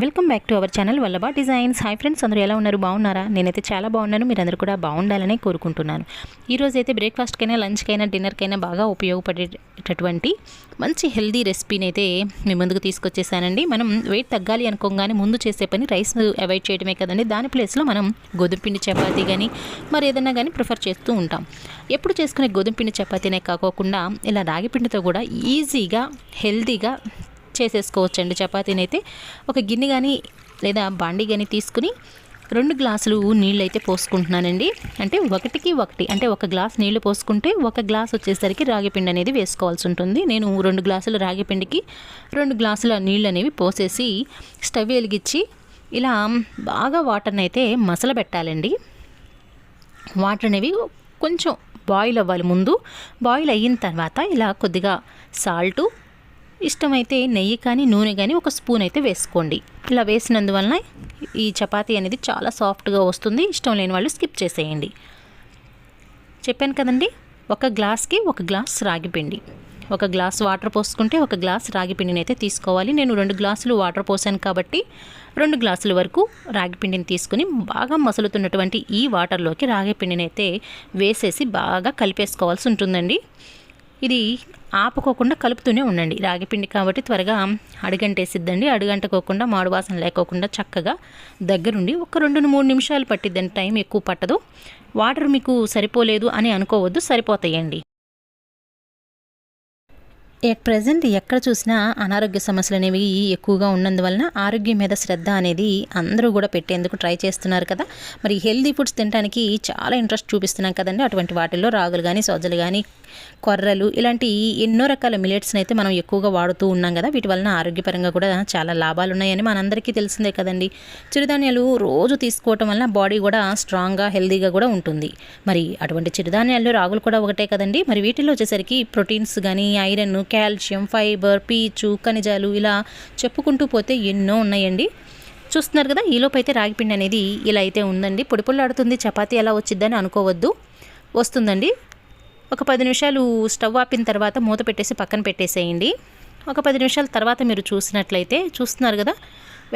Welcome back to our channel Vallabha designs hi friends అందరూ ఎలా ఉన్నారు? బాగున్నారా? నేనైతే చాలా బాగున్నాను. మీరందరూ కూడా బాగుండాలని కోరుకుంటున్నాను. ఈరోజు అయితే బ్రేక్ఫాస్ట్కైనా లంచ్కైనా డిన్నర్కైనా బాగా ఉపయోగపడేటటువంటి మంచి హెల్దీ రెసిపీని అయితే మీ ముందుకు తీసుకొచ్చేసానండి. మనం వెయిట్ తగ్గాలి అనుకోగానే ముందు చేసే పని రైస్ అవాయిడ్ చేయడమే కదండి. దాని ప్లేస్లో మనం గోధుమపిండి చపాతీ కానీ మరి ఏదైనా కానీ ప్రిఫర్ చేస్తూ ఉంటాం. ఎప్పుడు చేసుకునే గోధుమపిండి చపాతీనే కాకోకుండా ఇలా రాగిపిండితో కూడా ఈజీగా హెల్దీగా చేసేసుకోవచ్చండి. చపాతీని అయితే ఒక గిన్నె కానీ లేదా బాండి కానీ తీసుకుని రెండు గ్లాసులు నీళ్ళు అయితే పోసుకుంటున్నానండి. అంటే ఒకటికి ఒకటి అంటే ఒక గ్లాస్ నీళ్ళు పోసుకుంటే ఒక గ్లాస్ వచ్చేసరికి రాగిపిండి అనేది వేసుకోవాల్సి ఉంటుంది. నేను రెండు గ్లాసుల రాగిపిండికి రెండు గ్లాసుల నీళ్ళు అనేవి పోసేసి స్టవ్ వెలిగించి ఇలా బాగా వాటర్ని అయితే మసల పెట్టాలండి. వాటర్ అనేవి కొంచెం బాయిల్ అవ్వాలి ముందు. బాయిల్ అయిన తర్వాత ఇలా కొద్దిగా సాల్టు ఇష్టమైతే నెయ్యి కానీ నూనె కానీ ఒక స్పూన్ అయితే వేసుకోండి. ఇలా వేసినందువలన ఈ చపాతీ అనేది చాలా సాఫ్ట్గా వస్తుంది. ఇష్టం లేని వాళ్ళు స్కిప్ చేసేయండి. చెప్పాను కదండి ఒక గ్లాస్కి ఒక గ్లాస్ రాగిపిండి ఒక గ్లాస్ వాటర్ పోసుకుంటే ఒక గ్లాస్ రాగిపిండిని అయితే తీసుకోవాలి. నేను రెండు గ్లాసులు వాటర్ పోసాను కాబట్టి రెండు గ్లాసుల వరకు రాగి పిండిని తీసుకుని బాగా మసులుతున్నటువంటి ఈ వాటర్లోకి రాగిపిండిని అయితే వేసేసి బాగా కలిపేసుకోవాల్సి ఉంటుందండి. ఇది ఆపుకోకుండా కలుపుతూనే ఉండండి. రాగిపిండి కాబట్టి త్వరగా అడుగంటేసిద్దండి అడుగంటకోకుండా మాడు వాసన లేకోకుండా చక్కగా దగ్గరుండి ఒక రెండు మూడు నిమిషాలు పట్టిద్దండి టైం ఎక్కువ పట్టదు. వాటర్ మీకు సరిపోలేదు అని అనుకోవద్దు సరిపోతాయండి. ఎట్ ప్రజెంట్ ఎక్కడ చూసినా అనారోగ్య సమస్యలు అనేవి ఎక్కువగా ఉన్నందువలన ఆరోగ్యం మీద శ్రద్ధ అనేది అందరూ కూడా పెట్టేందుకు ట్రై చేస్తున్నారు కదా. మరి హెల్దీ ఫుడ్స్ తినడానికి చాలా ఇంట్రెస్ట్ చూపిస్తున్నాం కదండి. అటువంటి వాటిల్లో రాగులు కానీ సోజలు కానీ కొర్రలు ఇలాంటి ఎన్నో రకాల మిలెట్స్ని అయితే మనం ఎక్కువగా వాడుతూ ఉన్నాం కదా. వీటి వలన ఆరోగ్యపరంగా కూడా చాలా లాభాలు ఉన్నాయని మనందరికీ తెలిసిందే కదండి. చిరుధాన్యాలు రోజు తీసుకోవటం వలన బాడీ కూడా స్ట్రాంగ్గా హెల్దీగా కూడా ఉంటుంది. మరి అటువంటి చిరుధాన్యాలు రాగులు కూడా ఒకటే కదండి. మరి వీటిలో వచ్చేసరికి ప్రోటీన్స్ కానీ ఐరన్ కాల్షియం ఫైబర్ పీచు ఖనిజాలు ఇలా చెప్పుకుంటూ పోతే ఎన్నో ఉన్నాయండి. చూస్తున్నారు కదా ఈలోపు అయితే రాగిపిండి అనేది ఇలా అయితే ఉందండి. పొడి పొల్లాడుతుంది చపాతీ ఎలా వచ్చిద్దని అనుకోవద్దు. వస్తుందండి. ఒక పది నిమిషాలు స్టవ్ ఆపిన తర్వాత మూత పెట్టేసి పక్కన పెట్టేసేయండి. ఒక పది నిమిషాల తర్వాత మీరు చూసినట్లయితే చూస్తున్నారు కదా?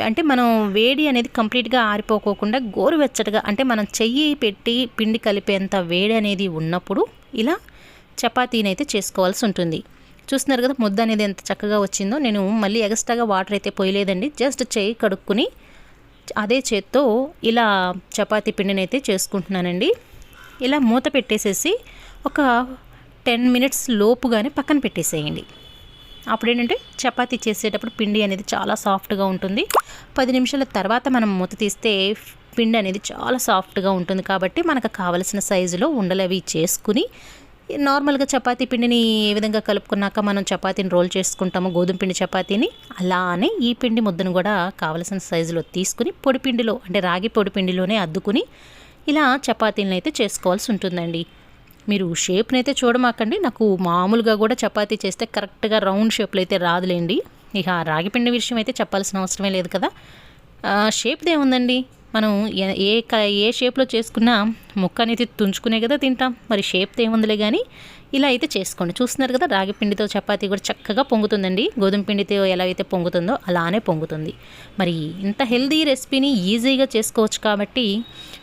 అంటే మనం వేడి అనేది కంప్లీట్గా ఆరిపోకోకుండా గోరువెచ్చటగా అంటే మనం చెయ్యి పెట్టి పిండి కలిపేంత వేడి అనేది ఉన్నప్పుడు ఇలా చపాతీని అయితే చేసుకోవాల్సి ఉంటుంది. చూస్తున్నారు కదా ముద్ద అనేది ఎంత చక్కగా వచ్చిందో. నేను మళ్ళీ ఎక్స్ట్రాగా వాటర్ అయితే పోయలేదండి. జస్ట్ చేయి కడుక్కుని అదే చేత్తో ఇలా చపాతీ పిండిని అయితే చేసుకుంటున్నానండి. ఇలా మూత పెట్టేసేసి ఒక టెన్ మినిట్స్ లోపుగానే పక్కన పెట్టేసేయండి. అప్పుడు ఏంటంటే చపాతీ చేసేటప్పుడు పిండి అనేది చాలా సాఫ్ట్గా ఉంటుంది. పది నిమిషాల తర్వాత మనం మూత తీస్తే పిండి అనేది చాలా సాఫ్ట్గా ఉంటుంది కాబట్టి మనకు కావలసిన సైజులో ఉండలవి చేసుకుని నార్మల్గా చపాతీ పిండిని ఏ విధంగా కలుపుకున్నాక మనం చపాతీని రోల్ చేసుకుంటాము గోధుమ పిండి చపాతీని అలానే ఈ పిండి ముద్దను కూడా కావలసిన సైజులో తీసుకుని పొడి పిండిలో అంటే రాగి పొడి పిండిలోనే అద్దుకుని ఇలా చపాతీలను అయితే చేసుకోవాల్సి ఉంటుందండి. మీరు షేప్ని అయితే చూడమాకండి. నాకు మామూలుగా కూడా చపాతీ చేస్తే కరెక్ట్గా రౌండ్ షేప్లో అయితే రాదులేండి. ఇక రాగిపిండి విషయం అయితే చెప్పాల్సిన అవసరమే లేదు కదా. షేప్ది ఏముందండి? మనం ఏ ఏ షేప్లో చేసుకున్నా ముక్క అనేది తుంచుకునే కదా తింటాం. మరి షేప్ ఏముందిలే కానీ ఇలా అయితే చేసుకోండి. చూస్తున్నారు కదా రాగి పిండితో చపాతీ కూడా చక్కగా పొంగుతుందండి. గోధుమ పిండితో ఎలా అయితే పొంగుతుందో అలానే పొంగుతుంది. మరి ఇంత హెల్దీ రెసిపీని ఈజీగా చేసుకోవచ్చు కాబట్టి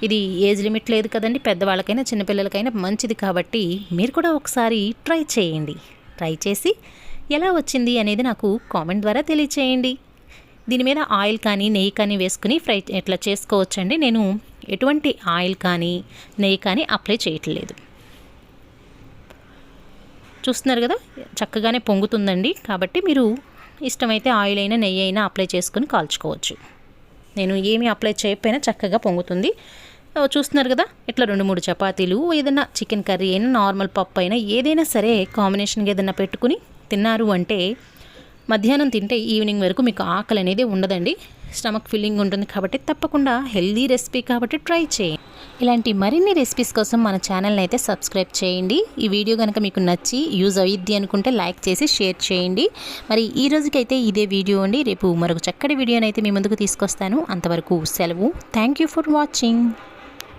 ఇది ఏజ్ లిమిట్ లేదు కదండి. పెద్దవాళ్ళకైనా చిన్నపిల్లలకైనా మంచిది కాబట్టి మీరు కూడా ఒకసారి ట్రై చేయండి. ట్రై చేసి ఎలా వచ్చింది అనేది నాకు కామెంట్ ద్వారా తెలియచేయండి. దీని మీద ఆయిల్ కానీ నెయ్యి కానీ వేసుకుని ఫ్రై ఇట్లా చేసుకోవచ్చండి? నేను ఎటువంటి ఆయిల్ కానీ నెయ్యి కానీ అప్లై చేయట్లేదు. చూస్తున్నారు కదా? చక్కగానే పొంగుతుందండి. కాబట్టి మీరు ఇష్టమైతే ఆయిల్ అయినా నెయ్యి అయినా అప్లై చేసుకుని కాల్చుకోవచ్చు. నేను ఏమీ అప్లై చేయకపోయినా చక్కగా పొంగుతుంది. చూస్తున్నారు కదా? ఇట్లా రెండు మూడు చపాతీలు ఏదైనా చికెన్ కర్రీ అయినా నార్మల్ పప్పు అయినా ఏదైనా సరే కాంబినేషన్గా ఏదైనా పెట్టుకుని తిన్నారు అంటే మధ్యాహ్నం తింటే ఈవినింగ్ వరకు మీకు ఆకలి అనేది ఉండదండి. స్టమక్ ఫిల్లింగ్ ఉంటుంది కాబట్టి తప్పకుండా హెల్దీ రెసిపీ కాబట్టి ట్రై చేయండి. ఇలాంటి మరిన్ని రెసిపీస్ కోసం మన ఛానల్ని అయితే సబ్స్క్రైబ్ చేయండి. ఈ వీడియో కనుక మీకు నచ్చి యూజ్ అయ్యిద్ది అనుకుంటే లైక్ చేసి షేర్ చేయండి. మరి ఈ రోజుకైతే ఇదే వీడియో అండి. రేపు మరొక చక్కటి వీడియోనైతే మీ ముందుకు తీసుకొస్తాను. అంతవరకు సెలవు. Thank you for watching.